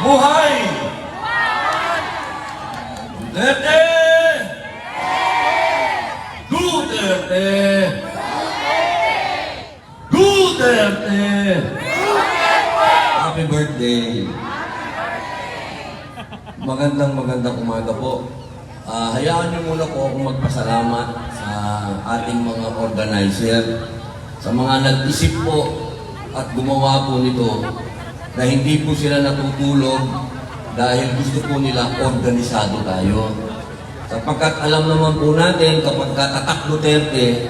Mabuhay! Duterte! Duterte! Duterte! Happy birthday! Magandang magandang umaga po. Ah, hayaan niyo muna po akong magpasalamat sa ating mga organizer, sa mga nag-isip po at gumawa po nito na hindi po sila natutulog dahil gusto po nila organisado tayo. Sapagkat alam naman po natin kapag katatak Duterte,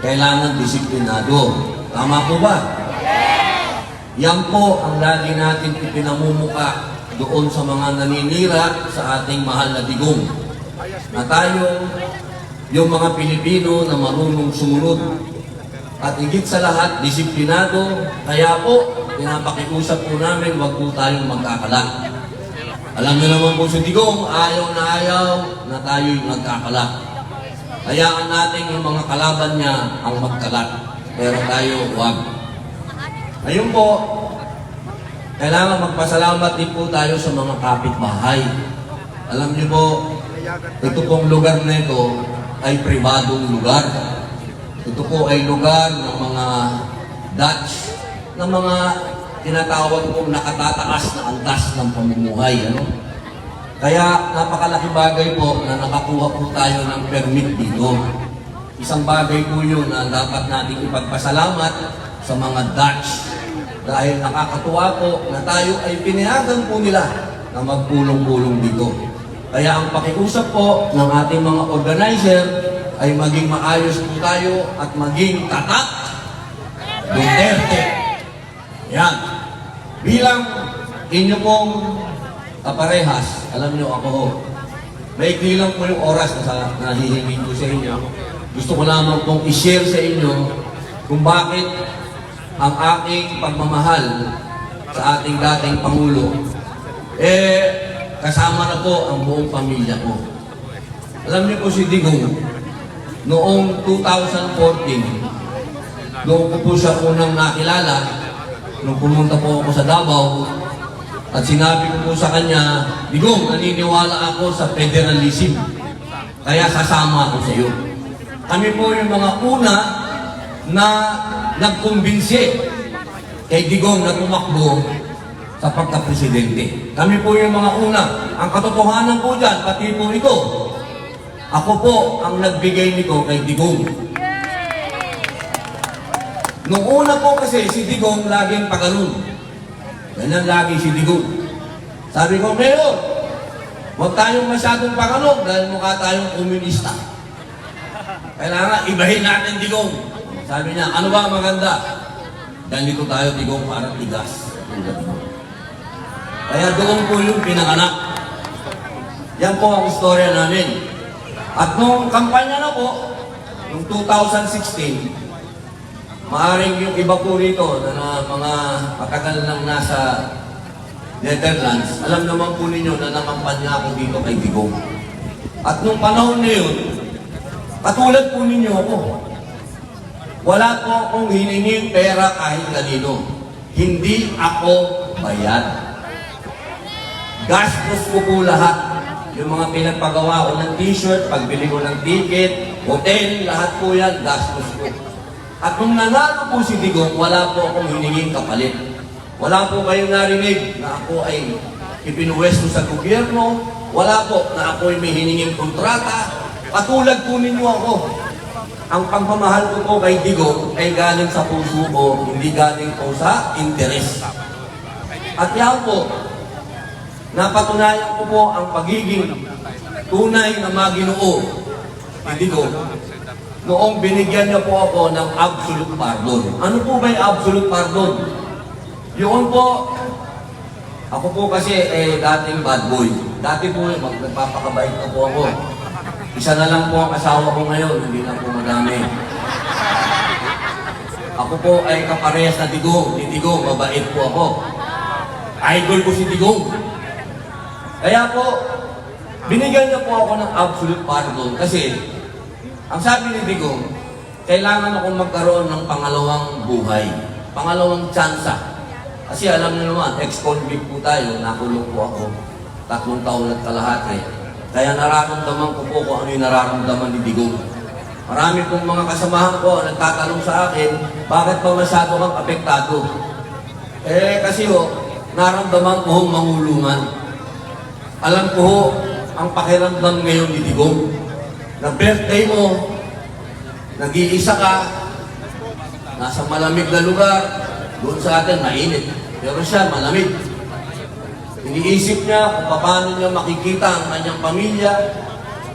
kailangan disiplinado. Tama po ba? Yan po ang lagi natin ipinamumuka doon sa mga naninira sa ating mahal na digong. Na tayo, yung mga Pilipino na marunong sumunod. At higit sa lahat, disiplinado. Kaya po, pinapakiusap po namin, huwag po tayong magkakala. Alam niyo naman po si Digong, ayaw na ayaw na tayo'y magkakala. Hayaan natin yung mga kalaban niya ang magkalat. Pero tayo, huwag. Ngayon po, kailangan magpasalamat din po tayo sa mga kapitbahay. Alam niyo po, ito pong lugar na ito ay pribadong lugar. Ito po ay lugar ng mga Dutch, ng mga tinatawag pong nakatataas na antas ng pamumuhay. Ano? Kaya napakalaki bagay po na nakakuha po tayo ng permit dito. Isang bagay po yun na dapat nating ipagpasalamat sa mga Dutch dahil nakakatuwa po na tayo ay pinayagan po nila na magpulong-pulong dito. Kaya ang pakiusap po ng ating mga organizer ay maging maayos po tayo at maging tatak Duterte. Yan. Bilang inyo pong kaparehas, alam niyo ako ho, may lang po yung oras na sa nahihingi ko sa inyo. Gusto ko lamang pong i-share sa inyo kung bakit ang aking pagmamahal sa ating dating Pangulo, eh, kasama na po ang buong pamilya ko. Alam niyo po si Digong, noong 2014, noong ko po siya unang nakilala, nung pumunta po ako sa Davao, at sinabi ko po sa kanya, Digong, naniniwala ako sa federalism. Kaya sasama ako sa iyo. Kami po yung mga una na nagkumbinsi kay Digong na tumakbo sa pagka-presidente. Kami po yung mga una. Ang katotohanan po dyan, pati po ito, ako po ang nagbigay nito kay Digong. Nung una po kasi si Digong laging paganon. Ganyan lagi si Digong. Sabi ko, Mayor, huwag tayong masyadong paganon dahil mukha tayong komunista. Kailangan ibahin natin Digong. Sabi niya, ano ba maganda? Ganito tayo Digong parang tigas. Kaya doon po yung pinanganak. Yan po ang istorya namin. At nung kampanya na po, noong 2016, Maaring yung iba po rito na, na mga matagal nang nasa Netherlands, alam naman po ninyo na nakampanya ako dito kay Digong. At nung panahon na yun, katulad po ninyo ako, wala po akong hiningin pera kahit kanino. Hindi ako bayad. Gastos ko po lahat. Yung mga pinagpagawa ko ng t-shirt, pagbili ko ng ticket, hotel, lahat po yan, gastos ko. At nung nanalo po si Digong, wala po akong hiningin kapalit. Wala po kayong narinig na ako ay ipinuwesto sa gobyerno. Wala po na ako ay may hiningin kontrata. Katulad po ninyo ako. Ang pagmamahal ko po kay Digong ay galing sa puso ko, hindi galing po sa interes. At yan po, napatunayan ko po ang pagiging tunay na maginoo ni Digong noong binigyan niya po ako ng absolute pardon. Ano po ba yung absolute pardon? Yun po, ako po kasi eh, dating bad boy. Dati po, mag nagpapakabait na po ako. Isa na lang po ang asawa ko ngayon, hindi na po madami. Ako po ay kaparehas na Digong. Ni Digong, mabait po ako. Idol ko si Digong. Kaya po, binigyan niya po ako ng absolute pardon kasi ang sabi ni Digong, kailangan akong magkaroon ng pangalawang buhay, pangalawang tsansa. Kasi alam niyo naman, ex-convict po tayo, nakulong po ako. Tatlong taon at kalahati. Kaya nararamdaman ko po kung ano yung nararamdaman ni Digong. Marami pong mga kasamahan ko nagtatanong sa akin, bakit ba masyado kang apektado? Eh kasi ho, naramdaman ko hong mangulungan. Alam ko ho, ang pakiramdam ngayon ni Digong. Na birthday mo, nag-iisa ka, nasa malamig na lugar, doon sa atin mainit. Pero siya malamig. Iniisip niya kung paano niya makikita ang kanyang pamilya.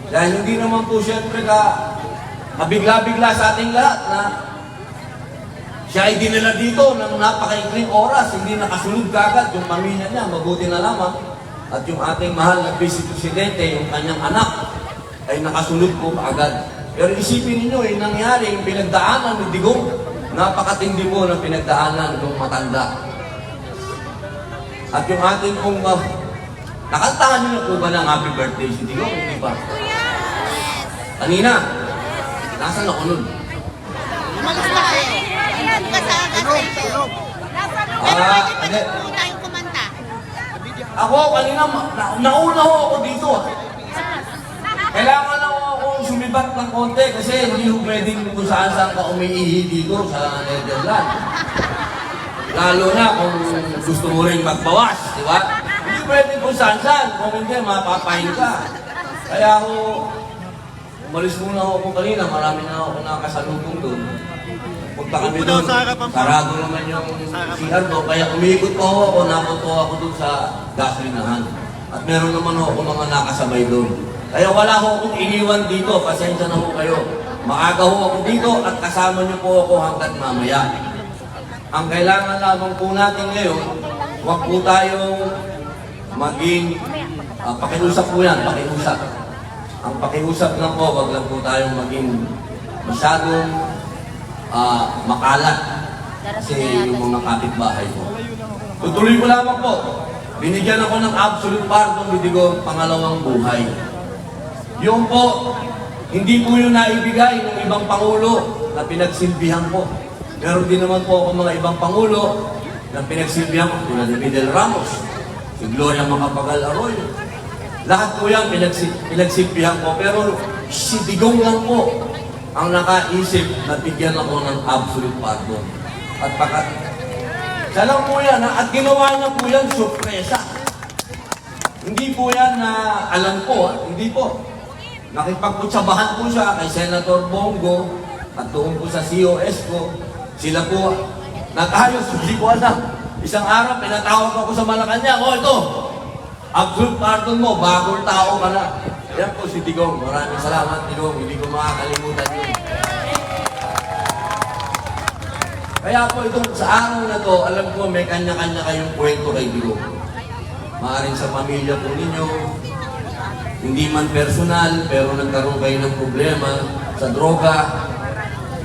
Dahil hindi naman po siyempre ka kabigla-bigla sa ating lahat na siya ay dinala dito ng napakaikling oras, hindi nakasunod kagad yung pamilya niya, mabuti na lamang. At yung ating mahal na vice presidente, yung kanyang anak, ay nakasunod po agad. Pero isipin ninyo, yung nangyari, yung pinagdaanan ni Digong, napakatindi po ng pinagdaanan ng matanda. At yung ating pong, uh, nakantahan niyo na po ba ng happy birthday si Digong? Hindi ba? Kanina, nasaan ako nun? Umalis na kayo. Ka sa Ah, hindi. kumanta. Ako, kanina, nauna ho ako dito. Kailangan lang ho akong sumibat ng konti kasi hindi ho pwedeng kung saan saan ka umiihi dito sa Netherlands. Lalo na kung gusto mo rin magbawas, di ba? Hindi pwedeng kung saan saan, kung hindi, mapapahin ka. Kaya ako, umalis muna ako kanina, marami na ako nakasalubong doon. Punta kami doon, sarado naman yung CR ko, kaya umikot po ako, napunto ako doon sa gasolinahan. At meron naman ako mga nakasabay doon. Kaya wala ho akong iniwan dito, pasensya na ho kayo. Maaga ho ako dito at kasama niyo po ako hanggat mamaya. Ang kailangan lamang po natin ngayon, huwag po tayong maging, ah, pakiusap po yan, pakiusap. Ang pakiusap lang po, wag lang po tayong maging masyadong ah, makalat kasi yung mga kapitbahay ko. Tutuloy ko lamang po. Binigyan ako ng absolute pardon ni Digong pangalawang buhay. Yung po, hindi po yung naibigay ng ibang pangulo na pinagsilbihan ko. Meron din naman po ako mga ibang pangulo na pinagsilbihan ko tulad ni Fidel Ramos, si Gloria Macapagal Arroyo. Lahat po yan pinagsi- pinagsilbihan ko, pero si Digong lang po ang nakaisip na bigyan ako ng absolute pardon. At pakat, siya lang po yan, ha? at ginawa niya po yan sorpresa. Hindi po yan na alam ko, ha? hindi po. Nakipagkutsabahan po siya kay Senator Bongo at doon po sa COS ko. Sila po, natayos, hindi ko alam. Isang araw, pinatawag ako sa Malacanang, oh ito, absolute pardon mo, bagong tao ka na. Yan po si Tigong. Maraming salamat, Tigong. Hindi ko makakalimutan yun. Kaya po itong sa araw na to, alam ko may kanya-kanya kayong kwento kay Tigong. Maaring sa pamilya po ninyo, hindi man personal, pero nagkaroon kayo ng problema sa droga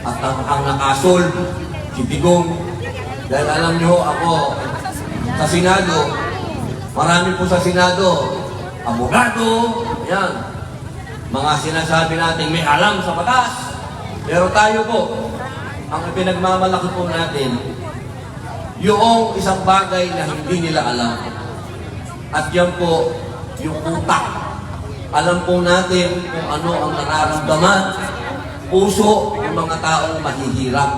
at ang, ang nakasolve, si Tigong. Dahil alam niyo, ako, sa Senado, marami po sa Senado, abogado, yan, mga sinasabi natin may alam sa batas. Pero tayo po, ang pinagmamalaki po natin, yung isang bagay na hindi nila alam. At yan po, yung utak. Alam po natin kung ano ang nararamdaman, puso ng mga taong mahihirap.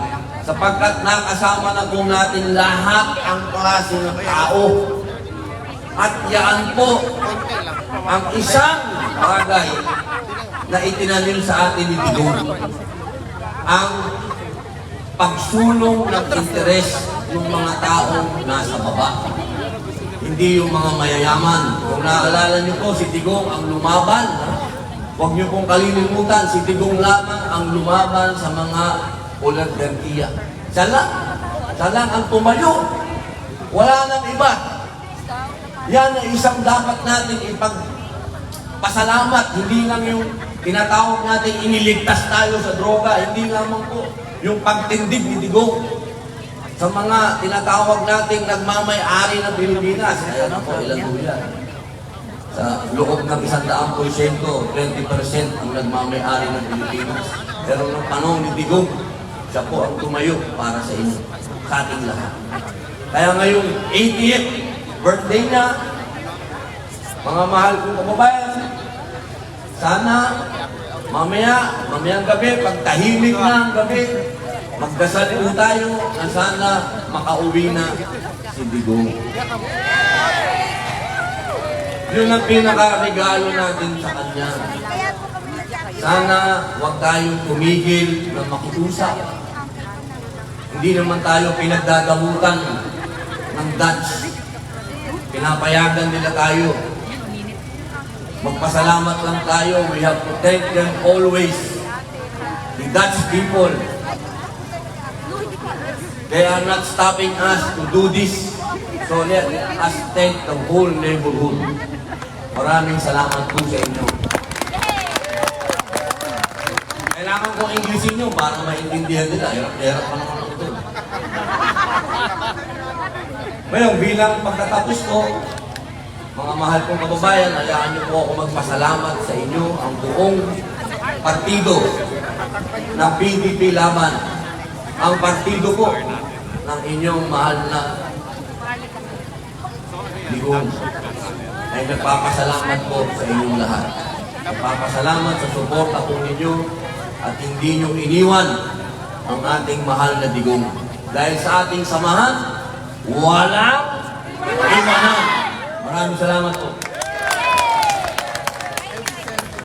Sapagkat nakasama na po natin lahat ang klase ng tao. At yan po ang isang bagay na itinanim sa atin ni Digong. Ang pagsulong ng interes ng mga taong nasa baba. Hindi yung mga mayayaman. Kung naalala niyo po, si Digong ang lumaban. Huwag niyo pong kalilimutan, si Digong lamang ang lumaban sa mga oligarkiya. Siya lang. Siya lang ang tumayo. Wala nang iba. Yan ang isang dapat natin ipag pasalamat, hindi lang yung tinatawag natin iniligtas tayo sa droga, hindi lamang po yung pagtindig ni Digong sa mga tinatawag nating nagmamay-ari ng Pilipinas. Ayan na ilan po yan. Sa loob ng isang daang porsyento, 20% ang nagmamay-ari ng Pilipinas. Pero nung panahon ni Digong, siya po ang tumayo para sa inyo, sa ating lahat. Kaya ngayong 80th birthday niya, mga mahal kong kababayan, sana mamaya, mamayang gabi, pag tahimik na ang gabi, magdasal po tayo na sana makauwi na si Digong. Yun ang pinaka-regalo natin sa kanya. Sana huwag tayong tumigil na makiusap. Hindi naman tayo pinagdadamutan ng Dutch. Pinapayagan nila tayo. Magpasalamat lang tayo. We have to thank them always. The Dutch people. They are not stopping us to do this. So let us thank the whole neighborhood. Maraming salamat po sa inyo. Kailangan ko Englishin nyo para maintindihan nila. Hirap-hirap pa naman ako doon. Ngayon, bilang pagkatapos ko, mga mahal kong kababayan, hayaan niyo po ako magpasalamat sa inyo ang buong partido ng PDP Laban. Ang partido po ng inyong mahal na Digong ay nagpapasalamat po sa inyong lahat. Nagpapasalamat sa suporta po ninyo at hindi nyo iniwan ang ating mahal na digong. Dahil sa ating samahan, walang iwanan. Maraming salamat po.